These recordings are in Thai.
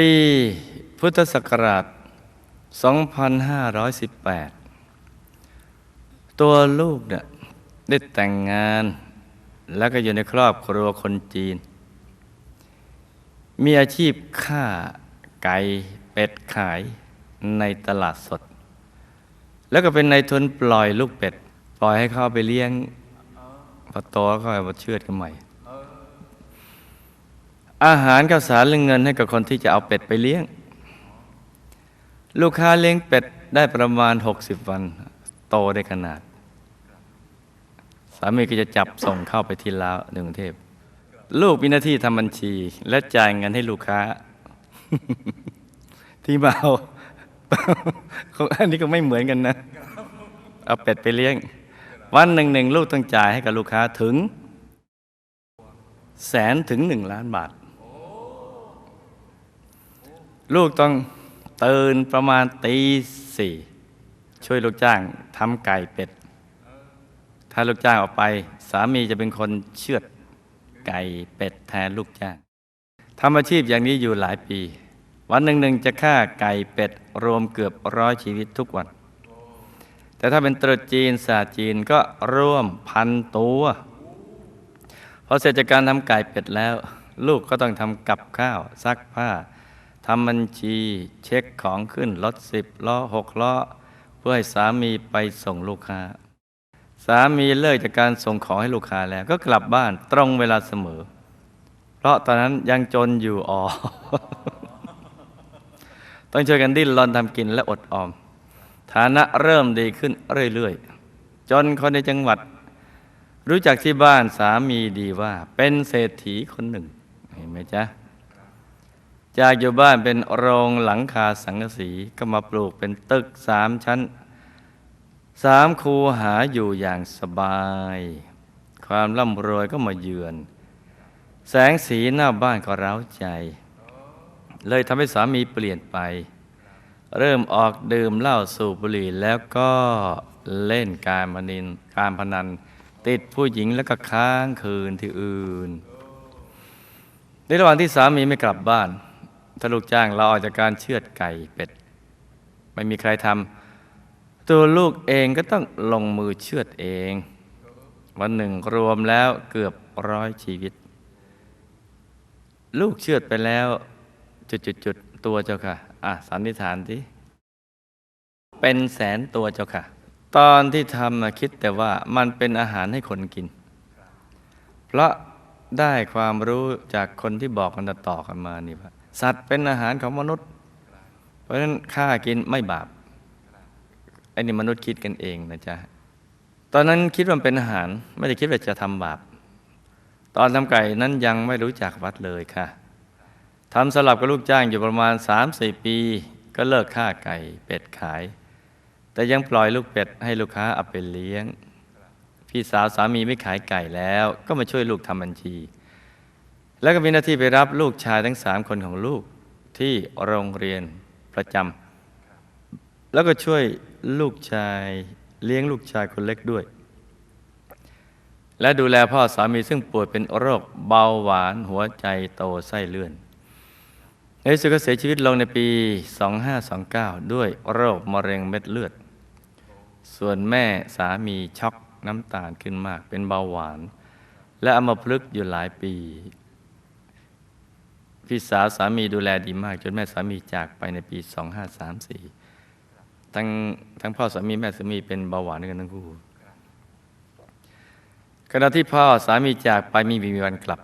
ปีพุทธศักราช 2518 ตัวลูกเนี่ยได้แต่งงานแล้วก็อยู่ในครอบครัวคนจีน มีอาชีพฆ่าไก่เป็ดขายในตลาดสด แล้วก็เป็นนายทุนปล่อยลูกเป็ด ปล่อยให้เข้าไปเลี้ยงพอโตก็มาเชือดกันใหม่ อาหารข้าวสารหรือเงินให้กับคนที่จะเอาเป็ดไปเลี้ยง ลูกค้าเลี้ยงเป็ดได้ประมาณ 60 วัน โตได้ขนาด สามีก็จะจับส่งเข้าไปที่ลาวในกรุงเทพ ลูกมีหน้าที่ทำบัญชี และจ่ายเงินให้ลูกค้า ที่มาเอาของอันนี้ก็ไม่เหมือนกันนะ เอาเป็ดไปเลี้ยง วันหนึ่งหนึ่งลูกต้องจ่ายให้กับลูกค้าถึงแสนถึงหนึ่งล้านบาท ลูกต้องตื่นประมาณตีสี่ช่วยลูกจ้างทำไก่เป็ด ถ้าลูกจ้างออกไป สามีจะเป็นคนเชือดไก่เป็ดแทนลูกจ้างทำอาชีพอย่างนี้อยู่หลายปี วันหนึ่งหนึ่งจะฆ่าไก่เป็ด รวมเกือบร้อยชีวิตทุกวัน แต่ถ้าเป็นตรุษจีนศาสตร์จีนก็ร่วมพันตัวพอเสร็จจากการทำไก่เป็ดแล้ว ลูกก็ต้องทำกับข้าวซักผ้า ทำบัญชีเช็คของขึ้นรถสิบล้อหกล้อ เพื่อให้สามีไปส่งลูกค้า สามีเลิกจากการส่งของให้ลูกค้าแล้วก็กลับบ้านตรงเวลาเสมอ เพราะตอนนั้นยังจนอยู่อ๋อต้องช่วยกันดิ้นรนทำกินและอดออม ฐานะเริ่มดีขึ้นเรื่อยๆ จนคนในจังหวัด รู้จักที่บ้านสามีดีว่าเป็นเศรษฐีคนหนึ่งเห็นไหมจ๊ะ จากอยู่บ้านเป็นโรงหลังคาสังกะสีก็มาปลูกเป็นตึกสามชั้นสามคูหาอยู่อย่างสบาย ความร่ำรวยก็มาเยือน แสงสีหน้าบ้านก็เร้าใจ เลยทำให้สามีเปลี่ยนไป เริ่มออกดื่มเหล้าสูบบุหรี่แล้วก็เล่นการพนันการพนัน ติดผู้หญิงแล้วก็ค้างคืนที่อื่น ในระหว่างที่สามีไม่กลับบ้าน ถ้าลูกจ้างเราออกจากการเชือดไก่เป็ด ไม่มีใครทำตัวลูกเองก็ต้องลงมือเชือดเอง วันหนึ่งรวมแล้วเกือบร้อยชีวิต ลูกเชือดไปแล้วจุดๆตัวเจ้าค่ะ อะสันนิษฐานที่เป็นแสนตัวเจ้าค่ะ ตอนที่ทำน่ะคิดแต่ว่ามันเป็นอาหารให้คนกิน เพราะได้ความรู้จากคนที่บอกกันต่อกันมานี่ว่า สัตว์เป็นอาหารของมนุษย์ เพราะฉะนั้นฆ่ากินไม่บาปไอ้นี่มนุษย์คิดกันเองนะจ๊ะตอนนั้นคิดว่าเป็นอาหาร ไม่ได้คิดว่าจะทำบาป ตอนทำไก่นั้นยังไม่รู้จักวัดเลยค่ะทำสลับกับลูกจ้างอยู่ประมาณ 3-4 ปี ก็เลิกฆ่าไก่เป็ดขาย แต่ยังปล่อยลูกเป็ดให้ลูกค้าเอาไปเลี้ยง พี่สาวสามีไม่ขายไก่แล้ว ก็มาช่วยลูกทำบัญชี แล้วก็มีหน้าที่ไปรับลูกชายทั้งสามคนของลูกที่โรงเรียนประจำแล้วก็ช่วยลูกชายเลี้ยงลูกชายคนเล็กด้วย และดูแลพ่อสามีซึ่งป่วยเป็นโรคเบาหวานหัวใจโตไส้เลื่อนในสุดก็เสียชีวิตลงในปี 2529 ด้วยโรคมะเร็งเม็ดเลือด ส่วนแม่สามีช็อกน้ำตาลขึ้นมากเป็นเบาหวาน และอัมพฤกษ์อยู่หลายปี พี่สาวสามีดูแลดีมาก จนแม่สามีจากไปในปี 2534 ทั้งทั้งพ่อสามีแม่สามีเป็นเบาหวานด้วยกันทั้งคู่ขณะที่พ่อสามีจากไปมีมีวันกลับ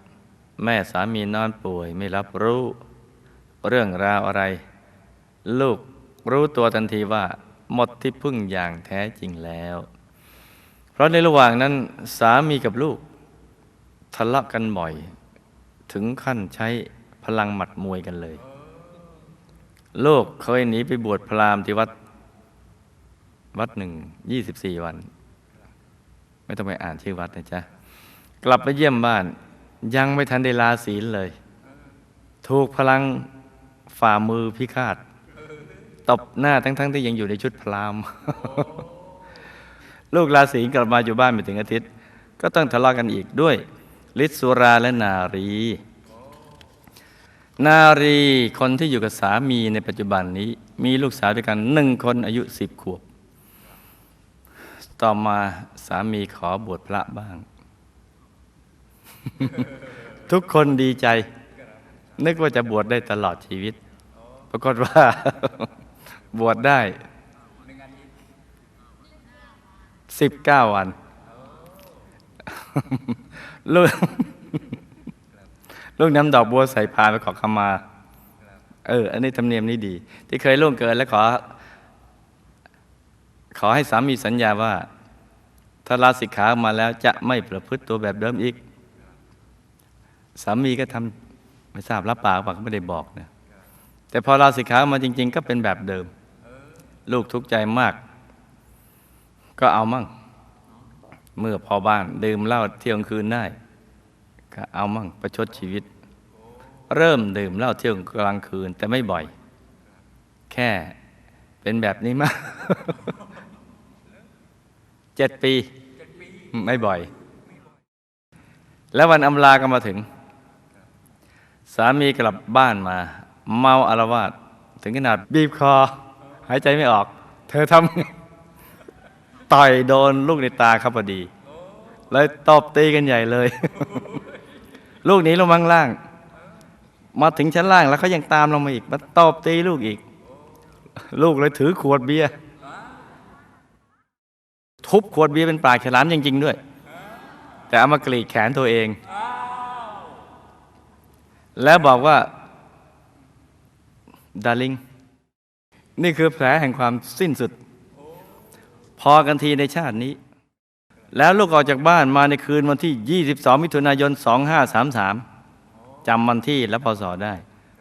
แม่สามีนอนป่วยไม่รับรู้เรื่องราวอะไร ลูกรู้ตัวทันทีว่าหมดที่พึ่งอย่างแท้จริงแล้ว เพราะในระหว่างนั้นสามีกับลูกทะเลาะกันบ่อย ถึงขั้นใช้ พลังหมัดมวยกันเลยลูกเคยหนีไปบวชพราหมณ์ที่วัด วัดหนึ่งยี่สิบสี่วัน ไม่ต้องไปอ่านชื่อวัดนะจ๊ะ กลับไปเยี่ยมบ้าน ยังไม่ทันได้ลาศีลเลย ถูกพลังฝ่ามือพิฆาตตบหน้าทั้งๆทที่ยังอยู่ในชุดพราหมณ์ลูกลาศีลกลับมาอยู่บ้านไม่ถึงอาทิตย์ ก็ต้องทะเลาะกันอีกด้วยฤทธิสุราและนารี นารีคนที่อยู่กับสามีในปัจจุบันนี้ มีลูกสาวด้วยกันหนึ่งคนอายุสิบขวบ ต่อมาสามีขอบวชพระบ้าง ทุกคนดีใจ นึกว่าจะบวชได้ตลอดชีวิต ปรากฏว่า บวชได้สิบเก้าวันลูก ลูกน้ำดอกบัวใส่พานไปขอขมา เออ อันนี้ธรรมเนียมนี้ดี ที่เคยล่วงเกินแล้วขอ ขอให้สามีสัญญาว่า ถ้าลาสิกขามาแล้วจะไม่ประพฤติตัวแบบเดิมอีก สามีก็ทำไม่ทราบรับปากปากก็ไม่ได้บอกนะแต่พอลาสิกขามาจริง ๆ ก็เป็นแบบเดิม ลูกทุกข์ใจมาก ก็เอามั่ง เมื่อพอบ้านดื่มเหล้าเที่ยงคืนได้ ก็เอามั่งประชดชีวิต เริ่มดื่มเหล้าเที่ยงกลางคืน แต่ไม่บ่อย แค่เป็นแบบนี้มาเจ็ดปี ไม่บ่อย แล้ววันอำลาก็มาถึง สามีกลับบ้านมา เมาอารวาสถึงขนาดบีบคอ หายใจไม่ออก เธอทำต่อยโดนลูกในตาครับพอดี เลยตบตีกันใหญ่เลย ลูกหนีลงมาข้างล่าง มาถึงชั้นล่างแล้วเขายังตามลงมาอีกมาตบตีลูกอีก ลูกเลยถือขวดเบียร์ทุบขวดเบียร์เป็นปากฉลามจริง ๆ ด้วย แต่เอามากรีดแขนตัวเอง แล้วบอกว่าดาริงนี่คือแผลแห่งความสิ้นสุด พอกันทีในชาตินี้ แล้วลูกออกจากบ้านมาในคืนวันที่ 22 มิถุนายน 2533 จำวันที่และพศได้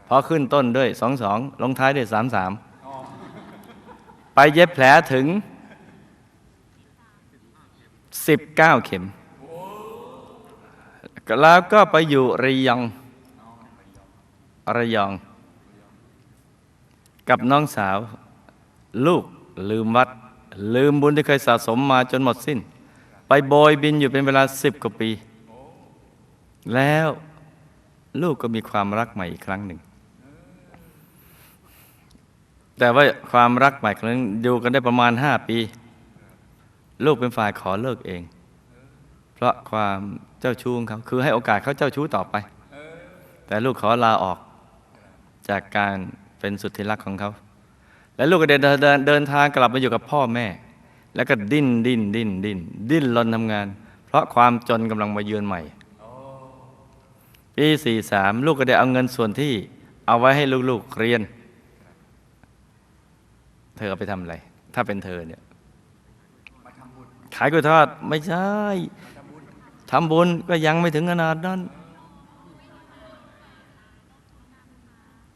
พอขึ้นต้นด้วย 22 ลงท้ายด้วย 33 ไปเย็บแผลถึง 19 เข็ม แล้วก็ไปอยู่ระยองระยอง กับน้องสาว ลูกลืมวัด ลืมบุญที่เคยสะสมมาจนหมดสิ้น ไปโบยบินอยู่เป็นเวลาสิบกว่าปี แล้วลูกก็มีความรักใหม่อีกครั้งหนึ่ง แต่ว่าความรักใหม่ครั้งอยู่กันได้ประมาณห้าปี ลูกเป็นฝ่ายขอเลิกเอง เพราะความเจ้าชู้ของเขาคือให้โอกาสเขาเจ้าชู้ต่อไป แต่ลูกขอลาออกจากการเป็นสุดที่รักของเขา และลูกก็เดินเดินเดินทางกลับมาอยู่กับพ่อแม่ แล้วก็ดิ้นดิ้นดิ้นดิ้นดิ้นรนทำงาน เพราะความจนกำลังมาเยือนใหม่ปีสี่สามลูกก็ได้เอาเงินส่วนที่เอาไว้ให้ลูกๆเรียน เธอเอาไปทำอะไร ถ้าเป็นเธอเนี่ยขายกล้วยทอดไม่ใช่ทำบุญก็ยังไม่ถึงขนาดนั้น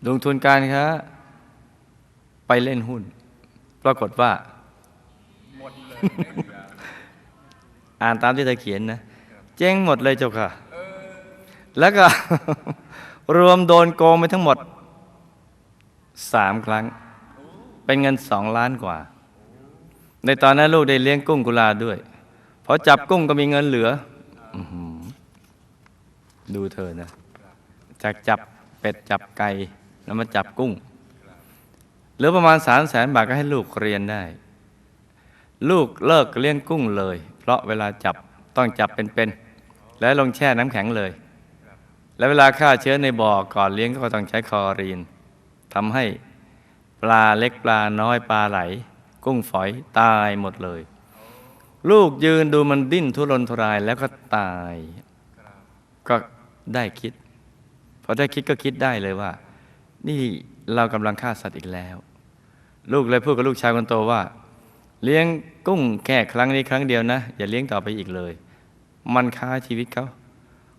ลงทุนการค้าไปเล่นหุ้น ปรากฏว่า อ่านตามที่เธอเขียนนะ เจ๊งหมดเลยเจ้าค่ะ แล้วก็ รวมโดนโกงไปทั้งหมดสามครั้ง เป็นเงินสองล้านกว่า ในตอนนั้นลูกได้เลี้ยงกุ้งกุลาด้วยพอจับกุ้งก็มีเงินเหลือออหือดูเธอนะ จากจับเป็ดจับไก่แล้วมาจับกุ้ง เหลือประมาณสามแสนบาทก็ให้ลูกเรียนได้ ลูกเลิกเลี้ยงกุ้งเลย เพราะเวลาจับต้องจับเป็นๆและลงแช่น้ำแข็งเลย และเวลาฆ่าเชื้อในบ่อก่อนเลี้ยงก็ต้องใช้คอรีนทำให้ปลาเล็กปลาน้อยปลาไหล กุ้งฝอยตายหมดเลย ลูกยืนดูมันดิ้นทุรนทุรายแล้วก็ตาย ก็ได้คิดพอได้คิดก็คิดได้เลยว่า นี่เรากำลังฆ่าสัตว์อีกแล้ว ลูกเลยพูดกับลูกชายคนโตว่า เลี้ยงกุ้งแค่ครั้งนี้ครั้งเดียวนะ อย่าเลี้ยงต่อไปอีกเลย มันค้าชีวิตเขา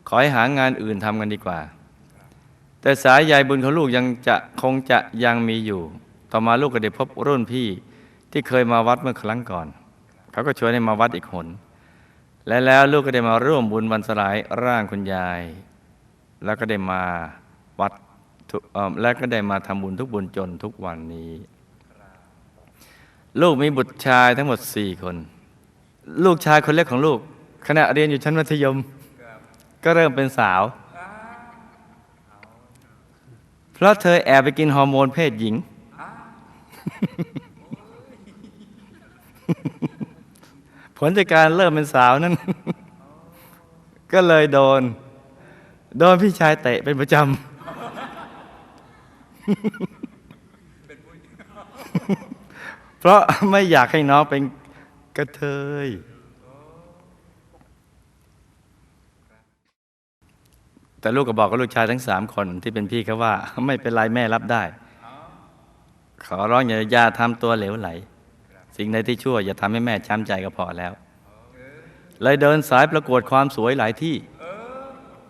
ขอให้หางานอื่นทำกันดีกว่า แต่สายใยบุญของลูกยังจะคงจะยังมีอยู่ ต่อมาลูกก็ได้พบรุ่นพี่ที่เคยมาวัดเมื่อครั้งก่อน เขาก็ชวนให้มาวัดอีกหนและแล้วลูกก็ได้มาร่วมบุญวันสลายร่างคุณยาย แล้วก็ได้มาวัดและก็ได้มาทำบุญทุกบุญจนทุกวันนี้ ลูกมีบุตรชายทั้งหมดสี่คน ลูกชายคนเล็กของลูก ขณะเรียนอยู่ชั้นมัธยม ก็เริ่มเป็นสาว เพราะเธอแอบไปกินฮอร์โมนเพศหญิง ผลจากการเริ่มเป็นสาวนั้น ก็เลยโดน โดนพี่ชายเตะเป็นประจำ เพราะไม่อยากให้น้องเป็นกระเทย แต่ลูกก็บอกกับลูกชายทั้งสามคนที่เป็นพี่เขาว่า ไม่เป็นไรแม่รับได้ ขอร้องอย่าอย่าทำตัวเหลวไหล สิ่งใดที่ชั่ว อย่าทำให้แม่ช้ำใจก็พอแล้ว เลยเดินสายประกวดความสวยหลายที่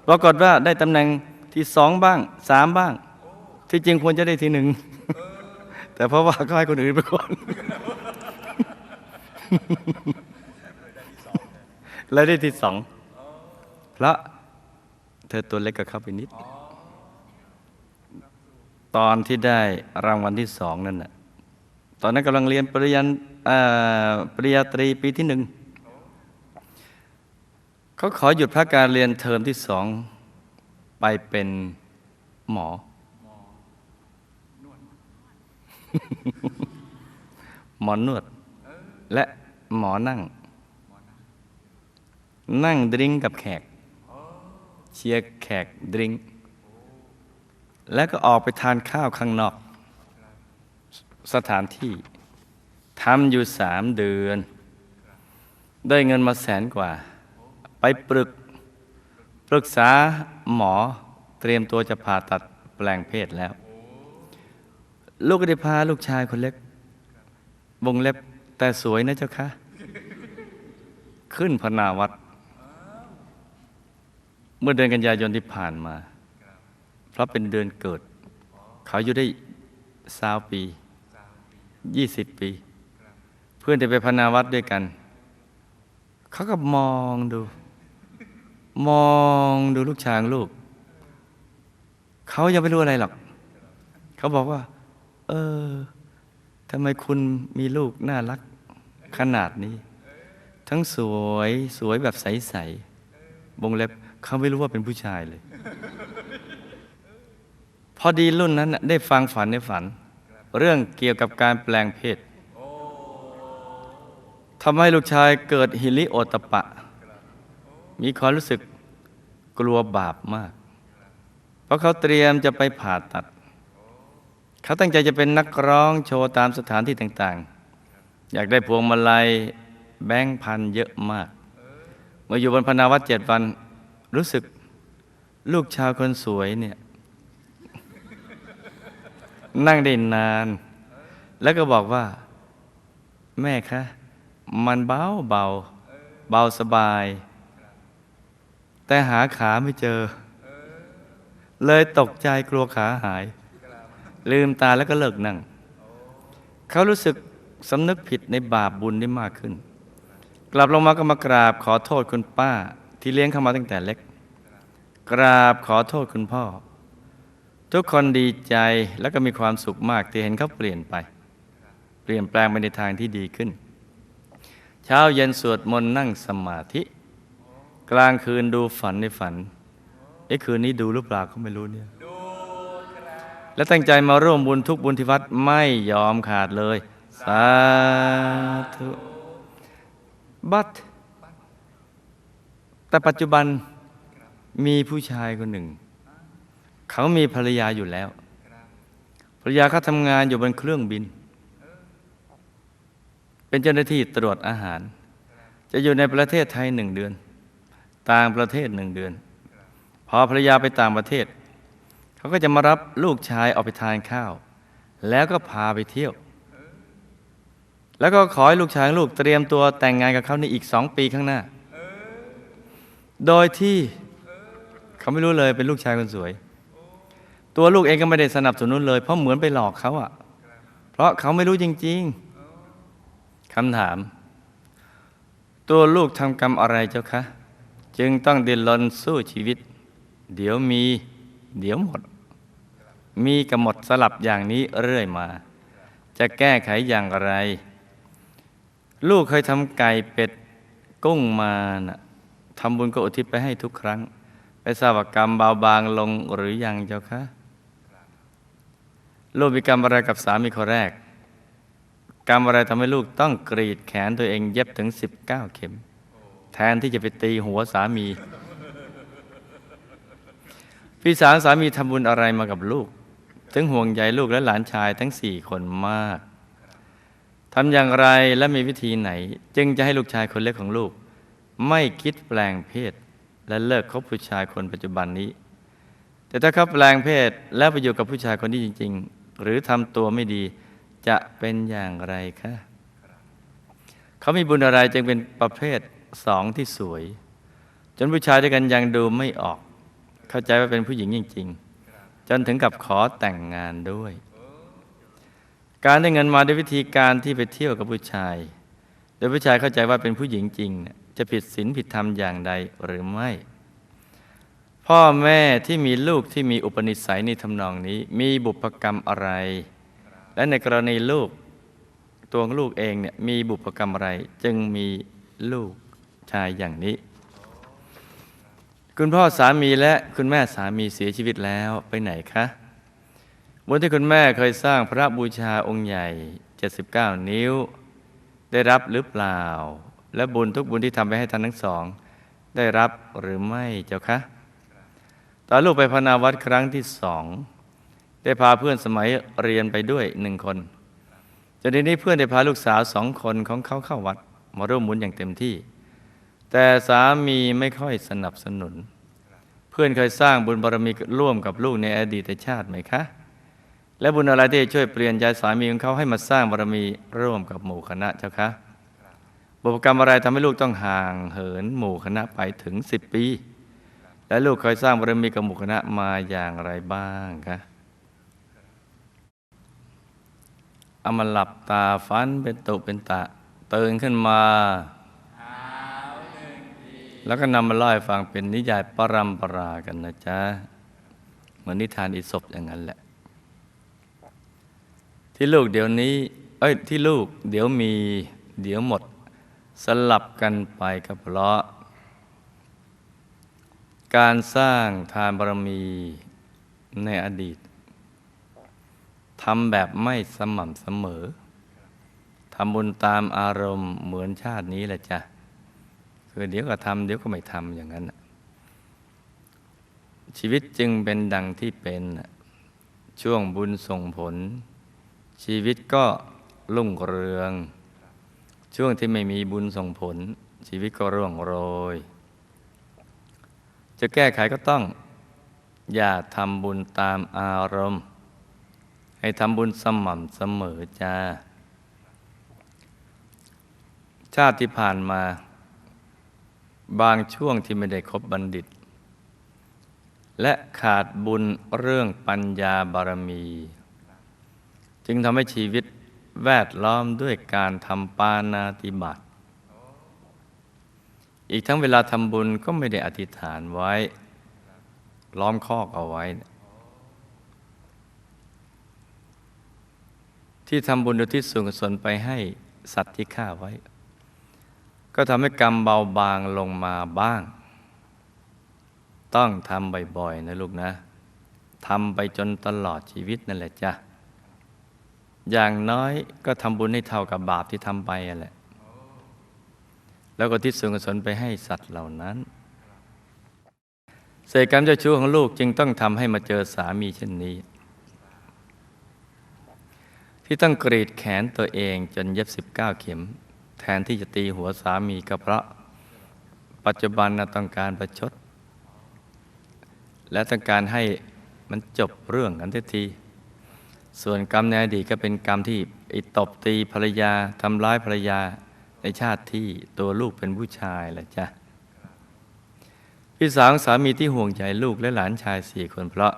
ปรากฏว่าได้ตำแหน่งที่สองบ้างสามบ้าง ที่จริงควรจะได้ที่หนึ่ง แต่เพราะว่าก็ให้คนอื่นไปก่อน แล้วได้ที่สองเพราะเธอตัวเล็กกับเขาไปนิด ตอนที่ได้รางวัลที่สองนั่นน่ะตอนนั้นกำลังเรียนปริญญาปริญญาตรีปีที่หนึ่งเขาขอหยุดพักการเรียนเทอมที่สองไปเป็นหมอ หมอนวด และหมอนั่ง นั่งดริงกับแขก เชียร์แขกดริงแล้วก็ออกไปทานข้าวข้างนอก สถานที่ทำอยู่สามเดือน ได้เงินมาแสนกว่า ไปปรึก ปรึกษาหมอเตรียมตัวจะผ่าตัดแปลงเพศแล้ว ลูกก็ได้พาลูกชายคนเล็ก วงเล็บแต่สวยนะเจ้าค่ะขึ้นพนาวัด เมื่อเดือนกันยายนที่ผ่านมา เพราะเป็นเดือนเกิด เขาอยู่ได้สาวปี ยี่สิบปี เพื่อนจะไปพนาวัดด้วยกัน เขาก็มองดู มองดูลูกชายของลูก เขายังไม่รู้อะไรหรอก เขาบอกว่า เออทำไมคุณมีลูกน่ารักขนาดนี้ ทั้งสวยสวยแบบใสๆวงเล็บเขาไม่รู้ว่าเป็นผู้ชายเลย พอดีรุ่นนั้นได้ฟังฝันในฝัน เรื่องเกี่ยวกับการแปลงเพศทำให้ลูกชายเกิดฮิริโอตปะ มีความรู้สึกกลัวบาปมาก เพราะเขาเตรียมจะไปผ่าตัด เขาตั้งใจจะเป็นนักร้องโชว์ตามสถานที่ต่างๆ อยากได้พวงมาลัยแบงค์พันเยอะมาก เมื่ออยู่บนพนาวัดเจ็ดวันรู้สึกลูกชาวคนสวยเนี่ย นั่งได้นาน แล้วก็บอกว่า แม่คะมันเบาเบา เบาสบาย แต่หาขาไม่เจอ เลยตกใจกลัวขาหาย ลืมตาแล้วก็เลิกนั่ง เขารู้สึกสำนึกผิดในบาปบุญได้มากขึ้น กลับลงมาก็มากราบขอโทษคุณป้าที่เลี้ยงเข้ามาตั้งแต่เล็ก กราบขอโทษคุณพ่อ ทุกคนดีใจแล้วก็มีความสุขมากที่เห็นเขาเปลี่ยนไป เปลี่ยนแปลงไปในทางที่ดีขึ้น เช้าเย็นสวดมนต์นั่งสมาธิ กลางคืนดูฝันในฝันไอ้คืนนี้ดูหรือเปล่าเขาไม่รู้เนี่ย และตั้งใจมาร่วมบุญทุกบุญที่วัดไม่ยอมขาดเลย สาธุบัตแต่ปัจจุบันมีผู้ชายคนหนึ่ง เขามีภรรยาอยู่แล้ว ภรรยาเขาทำงานอยู่บนเครื่องบิน เป็นเจ้าหน้าที่ตรวจอาหาร จะอยู่ในประเทศไทยหนึ่งเดือน ต่างประเทศหนึ่งเดือน พอภรรยาไปต่างประเทศ เขาก็จะมารับลูกชายออกไปทานข้าว แล้วก็พาไปเที่ยว แล้วก็ขอให้ลูกชายลูกเตรียมตัวแต่งงานกับเขาในอีกสองปีข้างหน้า โดยที่เขาไม่รู้เลยเป็นลูกชายคนสวย ตัวลูกเองก็ไม่ได้สนับสนุนเลย เพราะเหมือนไปหลอกเขาอะเพราะเขาไม่รู้จริง ๆคำถาม ตัวลูกทำกรรมอะไรเจ้าคะ จึงต้องดิ้นรนสู้ชีวิต เดี๋ยวมี เดี๋ยวหมด มีกับหมดสลับอย่างนี้เรื่อยมา จะแก้ไขอย่างไร ลูกเคยทำไก่เป็ดกุ้งมานะทำบุญก็อุทิศไปให้ทุกครั้ง ไปทราบว่ากรรมเบาบางลงหรือยังเจ้าคะลูกมีกรรมอะไรกับสามีคนแรก กรรมอะไรทำให้ลูกต้องกรีดแขนตัวเองเย็บถึง 19 เข็ม แทนที่จะไปตีหัวสามี พี่สาวสามีทำบุญอะไรมากับลูก ถึงห่วงใยลูกและหลานชายทั้งสี่คนมากทำอย่างไรและมีวิธีไหน จึงจะให้ลูกชายคนเล็กของลูก ไม่คิดแปลงเพศ และเลิกคบผู้ชายคนปัจจุบันนี้ แต่ถ้าเขาแปลงเพศแล้วไปอยู่กับผู้ชายคนนี้จริง ๆ หรือทำตัวไม่ดีจะเป็นอย่างไรคะเขามีบุญอะไรจึงเป็นประเภทสองที่สวย จนผู้ชายด้วยกันยังดูไม่ออก เข้าใจว่าเป็นผู้หญิงจริง ๆ จนถึงกับขอแต่งงานด้วย การได้เงินมาด้วยวิธีการที่ไปเที่ยวกับผู้ชาย โดยผู้ชายเข้าใจว่าเป็นผู้หญิงจริง จะผิดศีลผิดธรรมอย่างใดหรือไม่ พ่อแม่ที่มีลูกที่มีอุปนิสัยในทำนองนี้ มีบุพกรรมอะไร และในกรณีลูกตัวลูกเองเนี่ยมีบุพกรรมอะไร จึงมีลูกชายอย่างนี้ คุณพ่อสามีและคุณแม่สามีเสียชีวิตแล้วไปไหนคะบุญที่คุณแม่เคยสร้างพระบูชาองค์ใหญ่ 79 นิ้ว ได้รับหรือเปล่า และบุญทุกบุญที่ทำไปให้ท่านทั้งสอง ได้รับหรือไม่เจ้าคะตอนลูกไปพนาวัดครั้งที่สอง ได้พาเพื่อนสมัยเรียนไปด้วยหนึ่งคนจนทีนี้เพื่อนได้พาลูกสาวสองคนของเขาเข้าวัด มาร่วมบุญอย่างเต็มที่ แต่สามีไม่ค่อยสนับสนุน เพื่อนเคยสร้างบุญบารมีร่วมกับลูกในอดีตชาติไหมคะ และบุญอะไรที่ช่วยเปลี่ยนใจสามีของเขาให้มาสร้างบารมีร่วมกับหมู่คณะเจ้าคะบุพกรรมอะไรทำให้ลูกต้องห่างเหินหมู่คณะไปถึงสิบปี และลูกเคยสร้างบารมีกับหมู่คณะมาอย่างไรบ้างคะเอามาหลับตาฟันเป็นตุเป็นตะตื่นขึ้นมา แล้วก็นำมาเล่าให้ฟังเป็นนิยายปรัมปรากันนะจ๊ะ เหมือนนิทานอิศบอย่างนั้นแหละ ที่ลูกเดี๋ยวนี้ เอ้ยที่ลูกเดี๋ยวมีเดี๋ยวหมด สลับกันไปกับเพราะ การสร้างทานบารมีในอดีตทำแบบไม่สม่ำเสมอทำบุญตามอารมณ์เหมือนชาตินี้แหละจ้ะ คือเดี๋ยวก็ทำเดี๋ยวก็ไม่ทำอย่างนั้น ชีวิตจึงเป็นดังที่เป็นช่วงบุญส่งผล ชีวิตก็รุ่งเรือง ช่วงที่ไม่มีบุญส่งผล ชีวิตก็ร่วงโรย จะแก้ไขก็ต้อง อย่าทำบุญตามอารมณ์ ให้ทำบุญสม่ำเสมอจ้า ชาติที่ผ่านมา บางช่วงที่ไม่ได้คบบัณฑิต และขาดบุญเรื่องปัญญาบารมี จึงทำให้ชีวิตแวดล้อมด้วยการทำปานาติบาตอีกทั้งเวลาทำบุญก็ไม่ได้อธิษฐานไว้ ล้อมคอกเอาไว้ ที่ทำบุญอุทิศส่วนกุศลไปให้สัตว์ที่ฆ่าไว้ ก็ทำให้กรรมเบาบางลงมาบ้าง ต้องทำบ่อยๆนะลูกนะทำไปจนตลอดชีวิตนั่นแหละจ้ะอย่างน้อยก็ทำบุญให้เท่ากับบาปที่ทำไปนั่นแหละ แล้วก็ทิศส่วนกุศลไปให้สัตว์เหล่านั้นเศษกรรมเจ้าชู้ของลูกจึงต้องทำให้มาเจอสามีเช่นนี้ ที่ต้องกรีดแขนตัวเองจนเย็บสิบเก้าเข็ม แทนที่จะตีหัวสามีก็เพราะ ปัจจุบันนะต้องการประชด และต้องการให้มันจบเรื่องกันทันที ส่วนกรรมในอดีตก็เป็นกรรมที่ไอ้ตบตีภรรยาทำร้ายภรรยาในชาติที่ตัวลูกเป็นผู้ชายแหละจ้ะพี่สาวสามีที่ห่วงใยลูกและหลานชายสี่คนเพราะ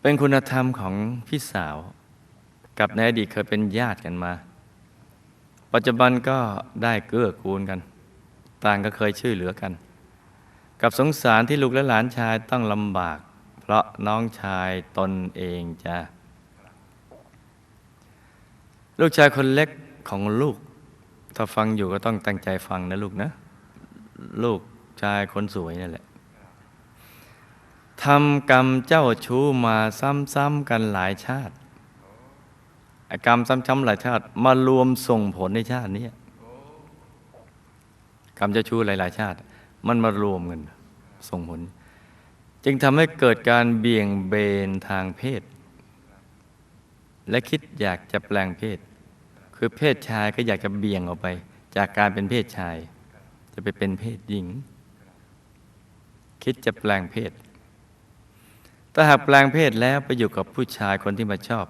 เป็นคุณธรรมของพี่สาว กับในอดีตเคยเป็นญาติกันมา ปัจจุบันก็ได้เกื้อกูลกัน ต่างก็เคยช่วยเหลือกัน กับสงสารที่ลูกและหลานชายต้องลำบาก เพราะน้องชายตนเองจ้ะลูกชายคนเล็กของลูก ถ้าฟังอยู่ก็ต้องตั้งใจฟังนะลูกนะ ลูกชายคนสวยนั่นแหละทำกรรมเจ้าชู้มาซ้ำๆกันหลายชาติ กรรมซ้ำๆหลายชาติ มารวมส่งผลในชาตินี้กรรมจ้าชู้หลายๆ ชาติ มันมารวมกันส่งผล จึงทำให้เกิดการเบี่ยงเบนทางเพศ และคิดอยากจะแปลงเพศ คือเพศชายก็อยากจะเบี่ยงออกไป จากการเป็นเพศชาย จะไปเป็นเพศหญิง คิดจะแปลงเพศ ถ้าหากแปลงเพศแล้วไปอยู่กับผู้ชายคนที่มาชอบ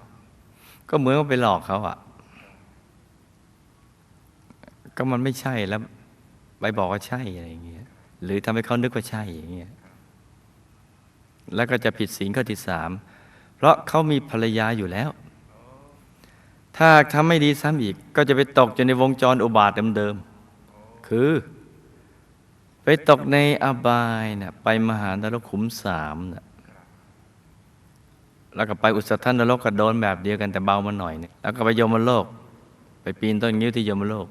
ก็เหมือนว่าไปหลอกเขาอะก็มันไม่ใช่แล้ว ไปบอกว่าใช่อะไรอย่างเงี้ยหรือทำให้เขานึกว่าใช่อย่างเงี้ยแล้วก็จะผิดศีลข้อที่สามเพราะเขามีภรรยาอยู่แล้ว ถ้าทำไม่ดีซ้ำอีก ก็จะไปตกอยู่ในวงจรอุบาทเดิมๆคือ ไปตกในอบายนะ่ะไปมหานรกขุมสามนะ แล้วก็ไปอุสธานนรกก็โดนแบบเดียวกันแต่เบามาหน่อยเนี่ยแล้วก็ไปยมโลก ไปปีนต้นงิ้วที่ยมโลก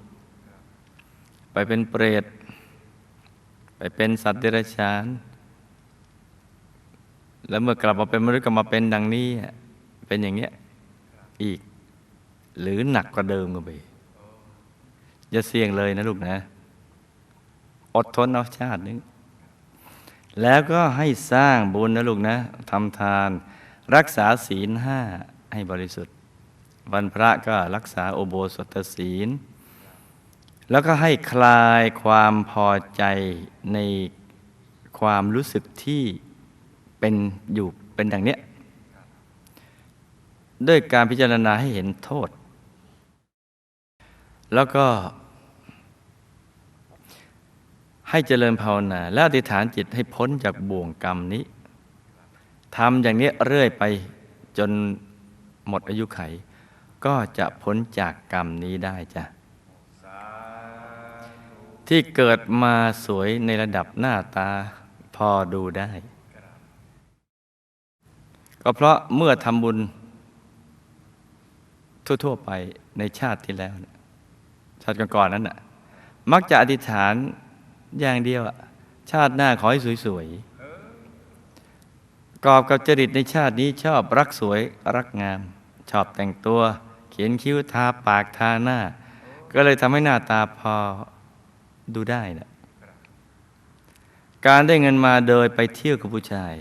ไปเป็นเปรตไปเป็นสัตว์เดรัจฉาน แล้วเมื่อกลับมาเป็นมนุษย์ก็มาเป็นดังนี้ เป็นอย่างเงี้ยอีก หรือหนักกว่าเดิมก็ไปอย่าเสี่ยงเลยนะลูกนะ อดทนเอาชาตินึงแล้วก็ให้สร้างบุญนะลูกนะทำทาน รักษาศีลห้าให้บริสุทธิ์ วันพระก็รักษาโอโบสถศีล แล้วก็ให้คลายความพอใจในความรู้สึกที่เป็นอยู่เป็นดังเนี้ยด้วยการพิจารณาให้เห็นโทษ แล้วก็ ให้เจริญภาวนา และอธิษฐานจิตให้พ้นจากบ่วงกรรมนี้ ทำอย่างนี้เรื่อยไปจนหมดอายุไข ก็จะพ้นจากกรรมนี้ได้จ้ะที่เกิดมาสวยในระดับหน้าตาพอดูได้ ก็เพราะเมื่อทำบุญ ทั่ว ๆ ไปในชาติที่แล้วชาติก่อนๆนั้นน่ะ มักจะอธิษฐานอย่างเดียวชาติหน้าขอให้สวยๆ กอบกับจริตในชาตินี้ชอบรักสวยรักงาม ชอบแต่งตัว เขียนคิ้วทาปากทาหน้า ก็เลยทำให้หน้าตาพอดูได้นะการได้เงินมาโดยไปเที่ยวกับผู้ชาย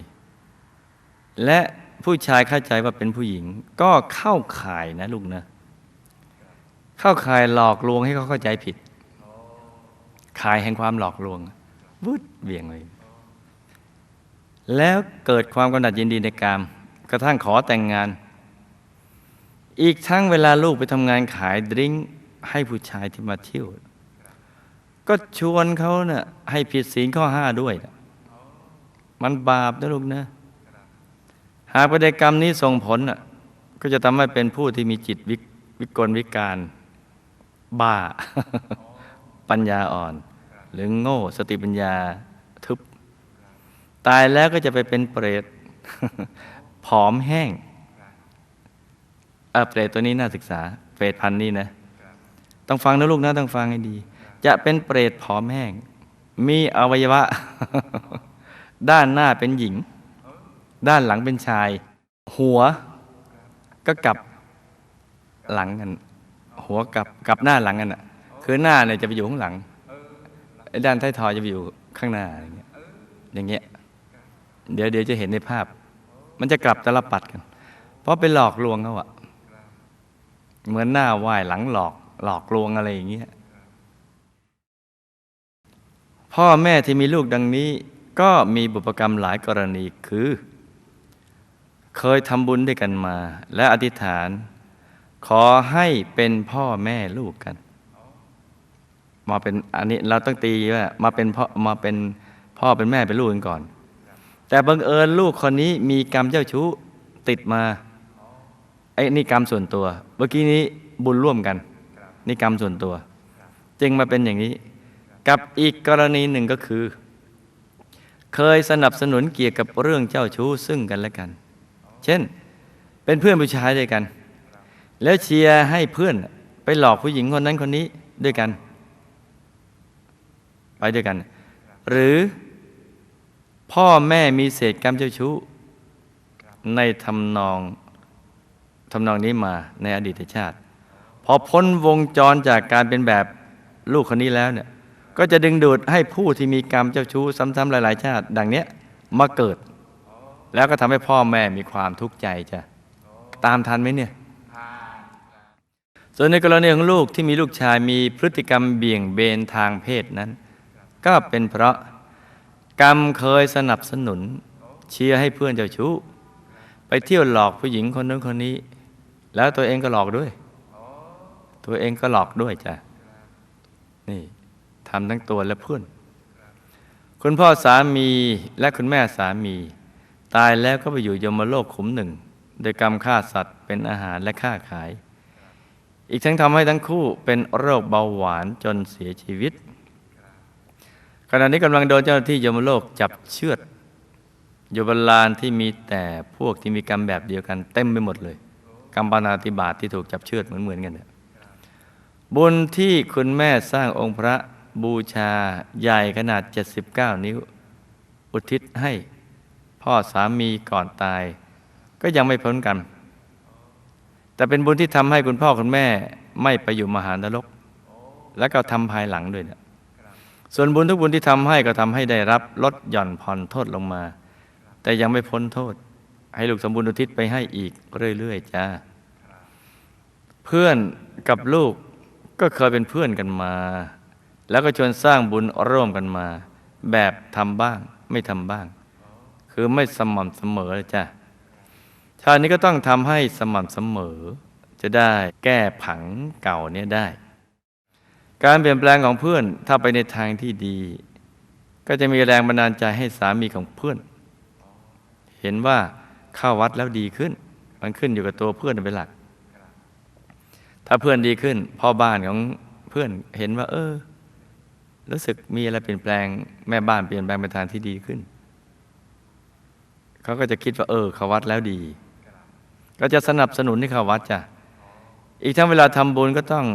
และผู้ชายเข้าใจว่าเป็นผู้หญิง ก็เข้าข่ายนะลูกนะเข้าข่ายหลอกลวงให้เขาเข้าใจผิดข่ายแห่งความหลอกลวงวุดเบี่ยงเลย แล้วเกิดความกำหนัดยินดีในกาม กระทั่งขอแต่งงาน อีกทั้งเวลาลูกไปทำงานขายดริ้งให้ผู้ชายที่มาเที่ยว ก็ชวนเขาเนะ่ะให้ผิดศีลข้อห้าด้วยนะมันบาปนะลูกนะ หากประเดกรรมนี้ส่งผลน่ะก็จะทำให้เป็นผู้ที่มีจิตวิวกลวิการ บ้า ปัญญาอ่อน หรือโง่สติปัญญา ตายแล้วก็จะไปเป็นเปรตผอมแห้งเออเปรตตัวนี้น่าศึกษา เปรตพันนี้นะ ต้องฟังนะลูกนะต้องฟังให้ดี จะเป็นเปรตผอมแห้ง มีอวัยวะ ด้านหน้าเป็นหญิง ด้านหลังเป็นชาย หัวก็กลับหลังกัน หัวกลับกลับหน้าหลังกันอะ คือหน้าเนี่ยจะไปอยู่ข้างหลังไอ้ด้านท้ายทอยจะไปอยู่ข้างหน้าอย่างเงี้ยอย่างเงี้ย เดี๋ยวเดี๋ยวจะเห็นในภาพ มันจะกลับตลปัดกัน เพราะไปหลอกลวงเขาอะเหมือนหน้าไหว้หลังหลอกหลอกลวงอะไรอย่างเงี้ยพ่อแม่ที่มีลูกดังนี้ ก็มีบุพกรรมหลายกรณีคือ เคยทำบุญด้วยกันมา และอธิษฐาน ขอให้เป็นพ่อแม่ลูกกัน มาเป็นอันนี้เราต้องตีว่ามาเป็นพ่อมาเป็นพ่อเป็นแม่เป็นลูกกันก่อน แต่บังเอิญลูกคนนี้มีกรรมเจ้าชู้ติดมาไอ้นี่กรรมส่วนตัว เมื่อกี้นี้บุญร่วมกัน นี่กรรมส่วนตัว จึงมาเป็นอย่างนี้ กับอีกกรณีหนึ่งก็คือ เคยสนับสนุนเกี่ยวกับเรื่องเจ้าชู้ซึ่งกันและกัน เช่น เป็นเพื่อนผู้ชายด้วยกัน แล้วเชียร์ให้เพื่อนไปหลอกผู้หญิงคนนั้นคนนี้ด้วยกัน ไปด้วยกัน หรือ พ่อแม่มีเศษกรรมเจ้าชู้ในทำนองทำนองนี้มาในอดีตชาติ พอพ้นวงจรจากการเป็นแบบลูกคนนี้แล้วเนี่ยก็จะดึงดูดให้ผู้ที่มีกรรมเจ้าชู้ซ้ำๆหลาย ๆ ชาติ ดังเนี้ยมาเกิด แล้วก็ทำให้พ่อแม่มีความทุกข์ใจจ้ะตามทันไหมเนี่ย ส่วนในกรณีของลูกที่มีลูกชายมีพฤติกรรมเบี่ยงเบนทางเพศนั้น ก็เป็นเพราะ กรรมเคยสนับสนุน เชียร์ให้เพื่อนเจ้าชู้ ไปเที่ยวหลอกผู้หญิงคนนั้นคนนี้ แล้วตัวเองก็หลอกด้วย ตัวเองก็หลอกด้วยจ้ะนี่ทำทั้งตัวและเพื่อน คุณพ่อสามีและคุณแม่สามี ตายแล้วก็ไปอยู่ยมโลกขุมหนึ่ง โดยกรรมฆ่าสัตว์เป็นอาหารและฆ่าขาย อีกทั้งทำให้ทั้งคู่เป็นโรคเบาหวานจนเสียชีวิต ขณะนี้กำลังโดนเจ้าหน้าที่ยมโลกจับเชือดอยู่บนลานที่มีแต่พวกที่มีกรรมแบบเดียวกันเต็มไปหมดเลย กรรมปานาติบาตที่ถูกจับเชือดเหมือนเหมือนๆกันเนี่ยบุญที่คุณแม่สร้างองค์พระบูชาใหญ่ขนาด 79 นิ้ว อุทิศให้พ่อสามีก่อนตาย ก็ยังไม่พ้นกัน แต่เป็นบุญที่ทำให้คุณพ่อคุณแม่ไม่ไปอยู่มหานรก และก็ทำภายหลังด้วยเนี่ย ส่วนบุญทุกบุญที่ทำให้ก็ทำให้ได้รับลดหย่อนผ่อนโทษลงมา แต่ยังไม่พ้นโทษ ให้ลูกสมบูรณ์อุทิศไปให้อีกเรื่อยๆจ้าเพื่อนกับลูกก็เคยเป็นเพื่อนกันมา แล้วก็ชวนสร้างบุญร่วมกันมา แบบทำบ้างไม่ทำบ้าง คือไม่สม่ำเสมอจ้ะชาตินี้ก็ต้องทำให้สม่ำเสมอ จะได้แก้ผังเก่าเนี้ยได้ การเปลี่ยนแปลงของเพื่อนถ้าไปในทางที่ดี ก็จะมีแรงบันดาลใจให้สามีของเพื่อน เห็นว่าเข้าวัดแล้วดีขึ้น มันขึ้นอยู่กับตัวเพื่อนเป็นหลัก ถ้าเพื่อนดีขึ้น พ่อบ้านของเพื่อนเห็นว่า เออ รู้สึกมีอะไรเปลี่ยนแปลง แม่บ้านเปลี่ยนแปลงไปทางที่ดีขึ้น เขาก็จะคิดว่า เออเข้าวัดแล้วดี ก็จะสนับสนุนให้เข้าวัดจ้ะอีกทั้งเวลาทำบุญก็ต้อง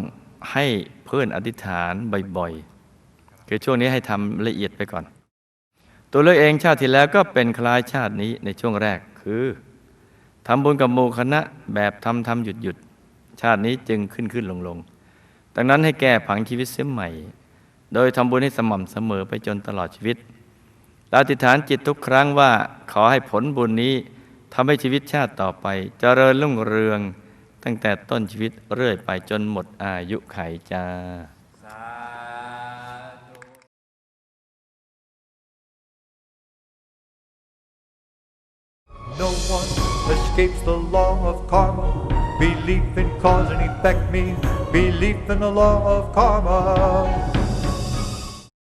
ให้เพื่อนอธิษฐานบ่อยๆ คือช่วงนี้ให้ทำละเอียดไปก่อน ตัวเลือกเองชาติที่แล้วก็เป็นคล้ายชาตินี้ในช่วงแรกคือทำบุญกับหมู่คณะแบบทำทำหยุดหยุดชาตินี้จึงขึ้นขึ้นลงลงดังนั้นให้แก้ผังชีวิตเสียใหม่ โดยทำบุญให้สม่ำเสมอไปจนตลอดชีวิตละอธิฐานจิตทุกครั้งว่าขอให้ผลบุญนี้ทำให้ชีวิตชาติต่อไปเจริญรุ่งเรือง ตั้งแต่ต้นชีวิตเรื่อยไปจนหมดอายุไขจ้า